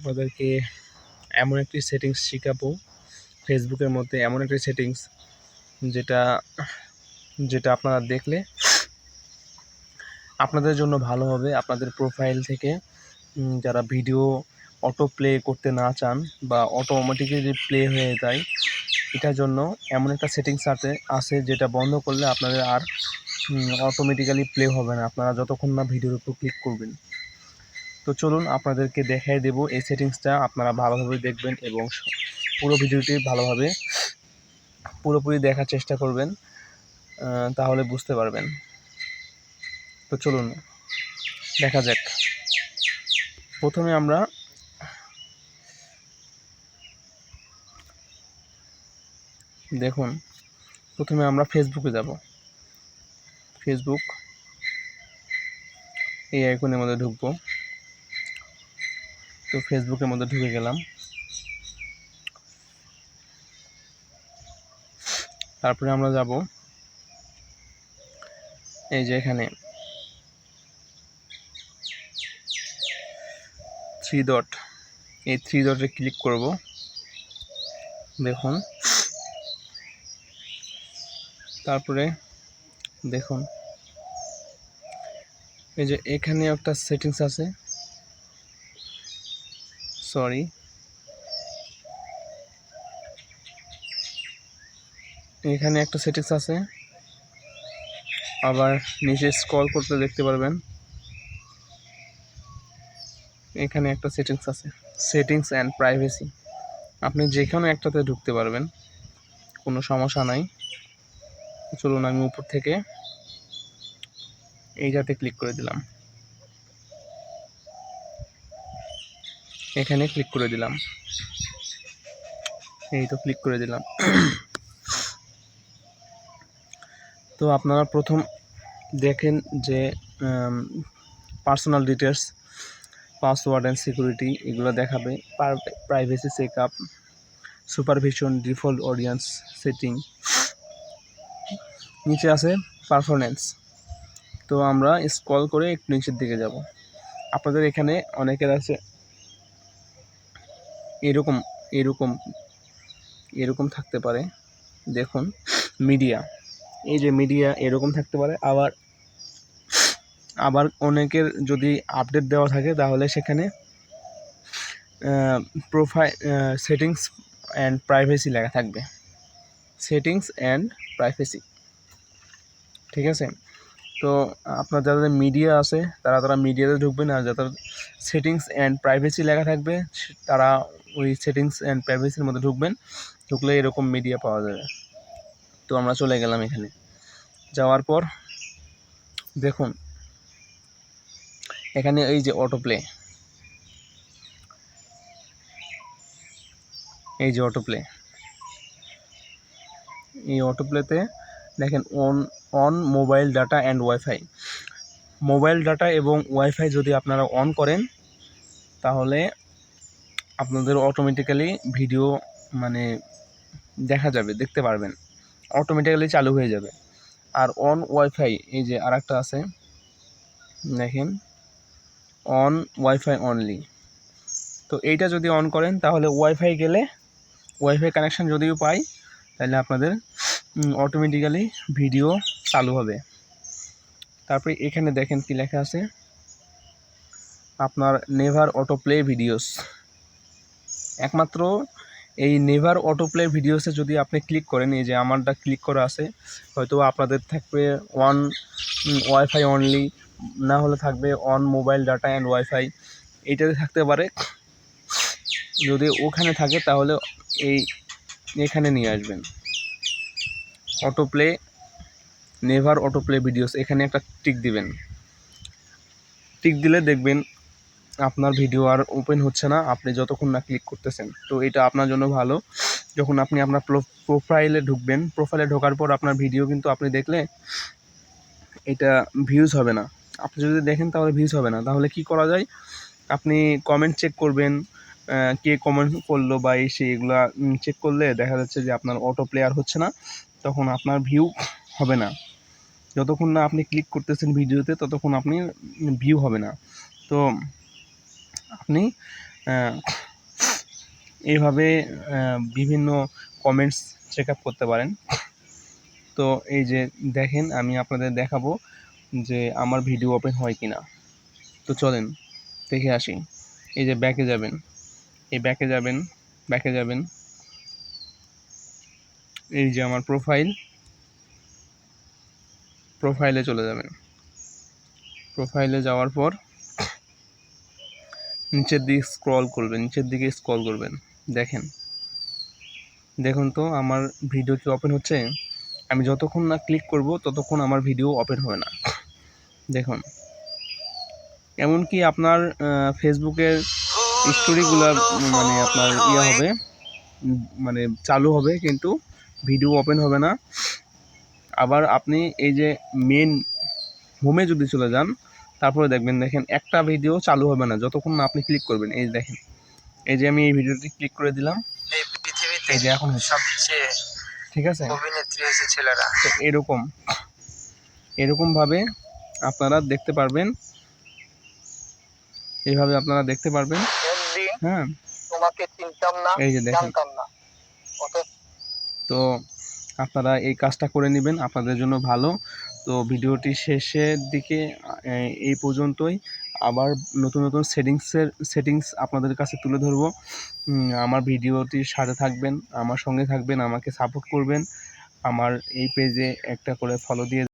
আপনাদেরকে এমন একটি সেটিংস শেখাবো ফেসবুকের মধ্যে এমন একটি সেটিংস যেটা যেটা আপনারা দেখলে আপনাদের জন্য ভালো হবে। আপনাদের প্রোফাইল থেকে যারা ভিডিও অটো প্লে করতে না চান বা অটোমেটিক্যালি প্লে হয়ে যায়, এটার জন্য এমন একটা সেটিংস আছে আছে যেটা বন্ধ করলে আপনাদের আর অটোমেটিক্যালি প্লে হবে না। আপনারা যতক্ষণ না ভিডিওর উপর ক্লিক করবেন। তো চলুন আপনাদেরকে দেখাই দেব এই সেটিংসটা। আপনারা ভালোভাবে দেখবেন এবং পুরো ভিডিওটি ভালোভাবে পুরোপুরি দেখার চেষ্টা করবেন তাহলে বুঝতে পারবেন। তো চলুন, দেখা যাক। প্রথমে আমরা দেখুন, প্রথমে আমরা ফেসবুকে যাব। ফেসবুক এই আইকনের মধ্যে ঢুকবো। তো ফেসবুকের মধ্যে ঢুকে গেলাম। তারপরে আমরা যাব। এই যে এখানে। থ্রি ডট এই থ্রি ডটে ক্লিক করব। দেখুন। তারপরে দেখুন। এই যে এখানে একটা সেটিংস আছে। সরি এখানে একটা সেটিংস আছে। আবার নিচে স্ক্রল করতে দেখতে পারবেন। এখানে একটা সেটিংস আছে। সেটিংস অ্যান্ড প্রাইভেসি আপনি যে কোনো একটাতে ঢুকতে পারবেন, কোনো সমস্যা নাই। চলুন আমি উপর থেকে এইটাতে ক্লিক করে দিলাম। এখানে ক্লিক করে দিলাম। এই তো ক্লিক করে দিলাম। তো আপনারা প্রথম দেখেন যে personal details password and security এগুলো দেখাবে। Privacy check up supervision default audience setting নিচে আছে পারফরমেন্স তো আমরা স্ক্রল করে একটু নিচের দিকে যাব। আপনাদের এখানে অনেকের আছে এরকম এরকম এরকম থাকতে পারে। দেখুন, মিডিয়া। এই যে মিডিয়া এরকম থাকতে পারে, আবার আবার অনেকের যদি আপডেট দেওয়া থাকে, তাহলে সেখানে প্রোফাইল সেটিংস অ্যান্ড প্রাইভেসি লেখা থাকবে। সেটিংস অ্যান্ড প্রাইভেসি ঠিক আছে? তো আপনার যাদের মিডিয়া আছে, তারা তারা মিডিয়াতে ঢুকবেন, আর যাদের সেটিংস অ্যান্ড প্রাইভেসি লেখা থাকবে, তারা ওই সেটিংস অ্যান্ড প্রাইভেসির মধ্যে ঢুকবেন ঢুকলে এরকম মিডিয়া পাওয়া যাবে। তো আমরা চলে গেলাম এখানে। যাওয়ার পর, দেখুন, এখানে এই যে অটো প্লে এই যে অটো প্লে এই অটো প্লেতে দেখেন on on mobile data and wifi mobile data এবং ওয়াইফাই যদি আপনারা অন করেন, তাহলে আপনাদের অটোমেটিক্যালি ভিডিও মানে দেখা যাবে, দেখতে পারবেন। অটোমেটিক্যালি চালু হয়ে যাবে। আর অন ওয়াইফাই এই যে আরেকটা আছে, দেখেন অন ওয়াইফাই অনলি তো এইটা যদি অন করেন, তাহলে ওয়াইফাই গেলে ওয়াইফাই কানেকশন যদিও পাই, তাহলে আপনাদের অটোমেটিক্যালি ভিডিও চালু হবে। তারপরে এখানে দেখেন কি লেখা আছে, আপনার নেভার অটো প্লে ভিডিওস একমাত্র এই নেভার অটো প্লে ভিডিওসে যদি আপনি ক্লিক করেন, এই যে আমারটা ক্লিক করা আছে হয়তো আপনাদের থাকবে ওয়ান ওয়াইফাই অনলি না হলে থাকবে on mobile data and wifi এইটাতে থাকতে পারে। যদি ওখানে থাকে, তাহলে এই এখানে নিয়ে আসবেন। Auto play never auto play videos, এখানে একটা টিক দিবেন। টিক দিলে দেখবেন আপনার ভিডিও আর ওপেন হচ্ছে না, আপনি যতক্ষণ না ক্লিক করতেছেন। তো এটা আপনার জন্য ভালো। যখন আপনি আপনার প্রোফাইলে ঢুকবেন প্রোফাইলে ঢোকার পর আপনার ভিডিও কিন্তু আপনি দেখলে এটা ভিউজ হবে না। আপনি যদি দেখেন তাহলে ভিউজ হবে না। তাহলে কি করা যায়? আপনি কমেন্ট চেক করবেন কে কমেন্ট করল বা এই সেই এগুলা চেক করলে দেখা যাচ্ছে যে আপনার অটো প্লেয়ার হচ্ছে না, তখন আপনার ভিউ হবে না। যতক্ষণ না আপনি ক্লিক করতেছেন ভিডিওতে ততক্ষণ আপনি ভিউ হবে না। তো আপনি এইভাবে বিভিন্ন কমেন্টস চেক আপ করতে পারেন। তো এই যে দেখেন, আমি আপনাদের দেখাবো যে আমার ভিডিও ওপেন হয় কি না তো চলেন, দেখে আসি। এই যে ব্যাকে যাবেন। এই ব্যাকে যাবেন ব্যাকে যাবেন। এই যে আমার প্রোফাইল প্রোফাইলে চলে যাবেন। প্রোফাইলে যাওয়ার পর নিচের দিকে স্ক্রল করবেন, নিচের দিকে স্ক্রল করবেন, দেখেন। দেখুন তো, আমার ভিডিও কি ওপেন হচ্ছে? আমি যতক্ষণ না ক্লিক করব, ততক্ষণ আমার ভিডিও ওপেন হবে না। দেখুন। এমনকি আপনার ফেসবুকের স্টোরিগুলো মানে আপনার ইয়ে হবে মানে চালু হবে, কিন্তু ভিডিও ওপেন হবে না। আবার আপনি এই যে মেন হোমে যদি চলে যান তারপরে দেখবেন দেখেন একটা ভিডিও চালু হবে না। যতক্ষণ না আপনি ক্লিক করবেন এই দেখেন। এই যে আমি এই ভিডিওটি ক্লিক করে দিলাম। এই পৃথিবীতে এই যে এখন সবচেয়ে ঠিক আছে? অভিনেত্রী হয়েছে ছেলেরা। তো এরকম এরকমভাবে আপনারা দেখতে পারবেন। এইভাবে আপনারা দেখতে পারবেন। হ্যাঁ। তোমাকে চিনতাম না এই যে দেখেন। তো আপনারা এই কাজটা করে নেবেন। আপনাদের জন্য ভালো। তো ভিডিওটি শেষের দিকে এই পর্যন্তই। আবার নতুন নতুন সেটিংসের, সেটিংস আপনাদের কাছে তুলে ধরবো। আমার ভিডিওটির সাথে থাকবেন, আমার সঙ্গে থাকবেন, আমাকে সাপোর্ট করবেন। আমার এই পেজে একটা করে ফলো দিয়ে